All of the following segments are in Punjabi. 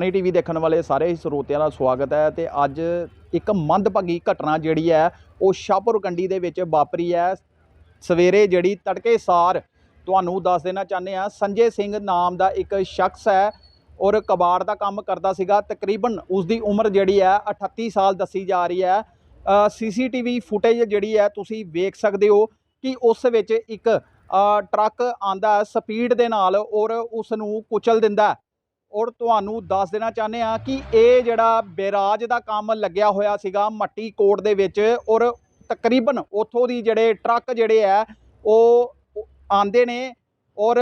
ਮਨੀ ਟੀਵੀ ਦੇਖਣ ਵਾਲੇ ਸਾਰੇ ਹੀ ਸਰੋਤਿਆਂ ਦਾ ਸਵਾਗਤ ਹੈ ਤੇ ਅੱਜ ਇੱਕ ਮੰਦਭਾਗੀ ਘਟਨਾ ਜਿਹੜੀ ਹੈ, ਉਹ ਸ਼ਾਹਪੁਰ ਕੰਡੀ ਦੇ ਵਿੱਚ ਵਾਪਰੀ ਹੈ। ਸਵੇਰੇ ਜਿਹੜੀ ਤੜਕੇ ਸਾਰ ਤੁਹਾਨੂੰ ਦੱਸ ਦੇਣਾ ਚਾਹੁੰਦੇ ਆ ਸੰਜੇ ਸਿੰਘ ਨਾਮ ਦਾ ਇੱਕ ਸ਼ਖਸ ਹੈ ਔਰ ਕਬਾੜ ਦਾ ਕੰਮ ਕਰਦਾ ਸੀਗਾ। ਤਕਰੀਬਨ ਉਸ ਦੀ ਉਮਰ ਜਿਹੜੀ ਹੈ 38 ਸਾਲ ਦੱਸੀ ਜਾ ਰਹੀ ਹੈ। ਸੀਸੀਟੀਵੀ ਫੁਟੇਜ ਜਿਹੜੀ ਹੈ, ਤੁਸੀਂ ਵੇਖ ਸਕਦੇ ਹੋ ਕਿ ਉਸ ਵਿੱਚ ਇੱਕ ਟਰੱਕ ਆਂਦਾ ਸਪੀਡ ਦੇ ਨਾਲ ਔਰ ਉਸ ਨੂੰ ਕੁਚਲ ਦਿੰਦਾ ਔਰ ਤੁਹਾਨੂੰ ਦੱਸ ਦੇਣਾ ਚਾਹੁੰਦੇ ਆ ਕਿ ਇਹ ਜਿਹੜਾ ਬੈਰਾਜ ਦਾ ਕੰਮ ਲੱਗਿਆ ਹੋਇਆ ਸੀਗਾ ਮੱਟੀ ਕੋਟ ਦੇ ਵਿੱਚ ਔਰ ਤਕਰੀਬਨ ਉੱਥੋਂ ਦੀ ਜਿਹੜੇ ਟਰੱਕ ਜਿਹੜੇ ਆ, ਉਹ ਆਂਦੇ ਨੇ ਔਰ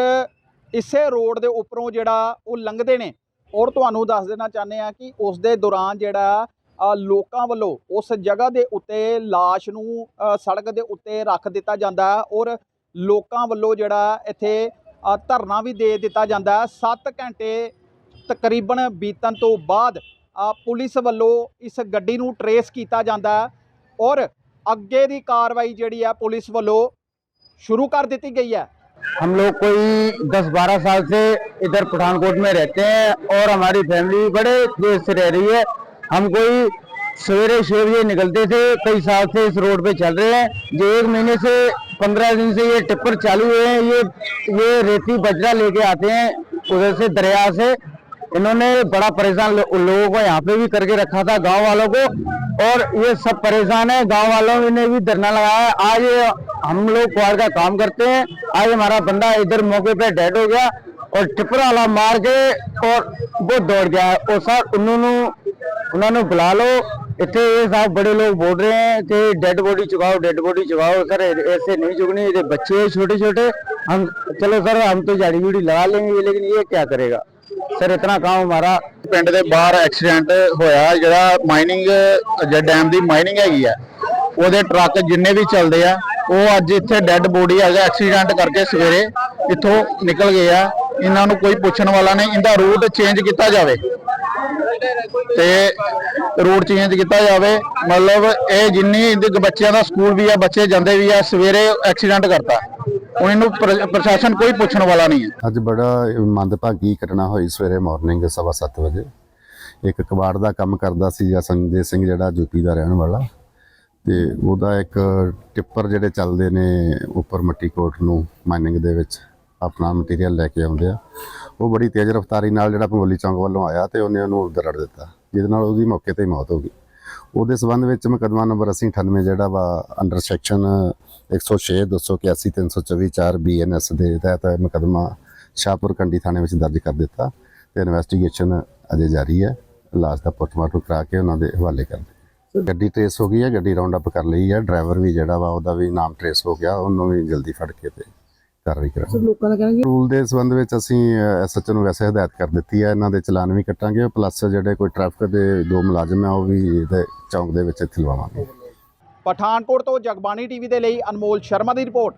ਇਸੇ ਰੋਡ ਦੇ ਉੱਪਰੋਂ ਜਿਹੜਾ ਉਹ ਲੰਘਦੇ ਨੇ। ਔਰ ਤੁਹਾਨੂੰ ਦੱਸ ਦੇਣਾ ਚਾਹੁੰਦੇ ਆ ਕਿ ਉਸ ਦੇ ਦੌਰਾਨ ਜਿਹੜਾ ਲੋਕਾਂ ਵੱਲੋਂ ਉਸ ਜਗ੍ਹਾ ਦੇ ਉੱਤੇ ਲਾਸ਼ ਨੂੰ ਸੜਕ ਦੇ ਉੱਤੇ ਰੱਖ ਦਿੱਤਾ ਜਾਂਦਾ ਹੈ ਔਰ ਲੋਕਾਂ ਵੱਲੋਂ ਜਿਹੜਾ ਇੱਥੇ ਧਰਨਾ ਵੀ ਦੇ ਦਿੱਤਾ ਜਾਂਦਾ ਹੈ। 7 ਘੰਟੇ ਤਕਰੀਬਨ ਬੀਤਣ ਤੋਂ ਬਾਅਦ ਅ, ਪੁਲਿਸ ਵੱਲੋਂ ਇਸ ਗੱਡੀ ਨੂੰ ਟਰੇਸ ਕੀਤਾ ਜਾਂਦਾ ਹੈ ਔਰ ਅੱਗੇ ਦੀ ਕਾਰਵਾਈ ਜਿਹੜੀ ਹੈ ਪੁਲਿਸ ਵੱਲੋਂ ਸ਼ੁਰੂ ਕਰ ਦਿੱਤੀ ਗਈ ਹੈ हम लोग कोई 10-12 साल से इधर पठानकोट में रहते हैं और हमारी फैमिली बड़े देर से रह रही है हम कोई सवेरे छह बजे निकलते थे कई साल से इस रोड पे चल रहे हैं जो एक महीने से पंद्रह दिन से ये टिप्पर चालू हुए हैं ये ये रेती बजरा लेके आते हैं उधर से दरिया से इन्होंने बड़ा परेशान लो, लोगों को यहाँ पे भी करके रखा था गाँव वालों को। और ये सब परेशान है गाँव वालों ने भी धरना लगाया है। आज हम लोग क्वार का काम करते हैं। आज हमारा बंदा इधर मौके पे डेड हो गया और टिप्पर वाला मार के और वो दौड़ गया और सर उन्होंने उन्होंने बुला लो। इतने ये साहब बड़े लोग बोल रहे हैं कि डेड बॉडी चुकाओ डेड बॉडी चुकाओ। सर ऐसे नहीं चुकनी ये बच्चे छोटे छोटे हम चलो सर हम तो झाड़ी बूड़ी लगा लेंगे लेकिन ये क्या करेगा? ਸਰ, ਇਤਨਾ ਕੰਮ ਹਮਾਰਾ ਪਿੰਡ ਦੇ ਬਾਹਰ ਐਕਸੀਡੈਂਟ ਹੋਇਆ, ਜਿਹੜਾ ਮਾਈਨਿੰਗ ਜਿਹੜਾ ਡੈਮ ਦੀ ਮਾਈਨਿੰਗ ਹੈਗੀ ਆ, ਉਹਦੇ ਟਰੱਕ ਜਿੰਨੇ ਵੀ ਚੱਲਦੇ ਆ, ਉਹ ਅੱਜ ਇੱਥੇ ਡੈੱਡ ਬੋਡੀ ਹੈਗਾ ਐਕਸੀਡੈਂਟ ਕਰਕੇ ਸਵੇਰੇ ਇੱਥੋਂ ਨਿਕਲ ਗਏ ਆ। ਇਹਨਾਂ ਨੂੰ ਕੋਈ ਪੁੱਛਣ ਵਾਲਾ ਨਹੀਂ, ਇਹਦਾ ਰੂਟ ਚੇਂਜ ਕੀਤਾ ਜਾਵੇ। ਤੇ ਰੂਟ ਚੇਂਜ ਕੀਤਾ ਜਾਵੇ, ਮਤਲਬ ਇਹ ਜਿੰਨੀ ਬੱਚਿਆਂ ਦਾ ਸਕੂਲ ਵੀ ਆ, ਬੱਚੇ ਜਾਂਦੇ ਵੀ ਆ, ਸਵੇਰੇ ਐਕਸੀਡੈਂਟ ਕਰਤਾ। ਹੁਣ ਪ੍ਰਸ਼ਾਸਨ ਕੋਈ ਪੁੱਛਣ ਵਾਲਾ ਨਹੀਂ ਹੈ। ਅੱਜ ਬੜਾ ਮੰਦਭਾਗੀ ਘਟਨਾ ਹੋਈ ਸਵੇਰੇ ਮਾਰਨਿੰਗ 7:30 ਵਜੇ। ਇੱਕ ਕਬਾੜ ਦਾ ਕੰਮ ਕਰਦਾ ਸੀ ਜਾਂ ਸੰਜੇ ਸਿੰਘ ਜਿਹੜਾ ਯੂਪੀ ਦਾ ਰਹਿਣ ਵਾਲਾ। ਤੇ ਉਹਦਾ ਇੱਕ ਟਿੱਪਰ ਜਿਹੜੇ ਚੱਲਦੇ ਨੇ ਉੱਪਰ ਮੱਟੀ ਕੋਟ ਨੂੰ ਮਾਈਨਿੰਗ ਦੇ ਵਿੱਚ ਆਪਣਾ ਮਟੀਰੀਅਲ ਲੈ ਕੇ ਆਉਂਦੇ ਆ। ਉਹ ਬੜੀ ਤੇਜ਼ ਰਫ਼ਤਾਰੀ ਨਾਲ ਜਿਹੜਾ ਪੰਗੋਲੀ ਚੌਂਕ ਵੱਲੋਂ ਆਇਆ ਤੇ ਉਹਨੇ ਉਹਨੂੰ ਦਰੜ ਦਿੱਤਾ, ਜਿਹਦੇ ਨਾਲ ਉਹਦੀ ਮੌਕੇ ਤੇ ਹੀ ਮੌਤ ਹੋ ਗਈ। ਉਹਦੇ ਸਬੰਧ ਵਿੱਚ ਮੁਕੱਦਮਾ ਨੰਬਰ 98 ਜਿਹੜਾ ਵਾ ਅੰਡਰ ਸੈਕਸ਼ਨ 106 281 324 4 ਬੀਐਨਐਸ ਦੇ ਤਹਿਤ ਮੁਕੱਦਮਾ ਸ਼ਾਹਪੁਰ ਕੰਡੀ ਥਾਣੇ ਵਿੱਚ ਦਰਜ ਕਰ ਦਿੱਤਾ ਤੇ ਇਨਵੈਸਟੀਗੇਸ਼ਨ ਅਜੇ ਜਾਰੀ ਹੈ। ਲਾਸ਼ ਦਾ ਪੋਸਟਮਾਰਟਮ ਕਰਾ ਕੇ ਉਹਨਾਂ ਦੇ ਹਵਾਲੇ ਕਰ ਦਿੱਤਾ। ਗੱਡੀ ਟ੍ਰੇਸ ਹੋ ਗਈ ਹੈ ਗੱਡੀ ਰਾਉਂਡ ਅਪ ਕਰ ਲਈ ਹੈ। ਡਰਾਈਵਰ ਵੀ ਜਿਹੜਾ ਵਾ ਉਹਦਾ ਵੀ ਨਾਮ ਟ੍ਰੇਸ ਹੋ ਗਿਆ ਉਹਨੂੰ ਵੀ ਜਲਦੀ ਫੜ ਕੇ ਤੇ ਕਾਰਵਾਈ ਕਰਾਂਗੇ। ਲੋਕਾਂ ਦਾ ਕਹਿਣਾ ਰੂਲ ਦੇ ਸੰਬੰਧ ਵਿੱਚ ਅਸੀਂ ਐਸਐਚਓ ਨੂੰ ਵੈਸੇ ਹਦਾਇਤ ਕਰ ਦਿੱਤੀ ਹੈ। ਇਹਨਾਂ ਦੇ ਚਲਾਨ ਵੀ ਕੱਟਾਂਗੇ ਪਲੱਸ ਜਿਹੜੇ ਕੋਈ ਟ੍ਰੈਫਿਕ ਦੇ ਦੋ ਮੁਲਾਜ਼ਮ ਹੈ ਉਹ ਵੀ ਇਹਦੇ ਚੌਂਕ ਦੇ ਵਿੱਚ ਇੱਥੇ ਲਵਾਵਾਂਗੇ। ਪਠਾਨਕੋਟ ਤੋਂ ਜਗਬਾਣੀ ਟੀਵੀ ਦੇ ਲਈ ਅਨਮੋਲ ਸ਼ਰਮਾ ਦੀ ਰਿਪੋਰਟ।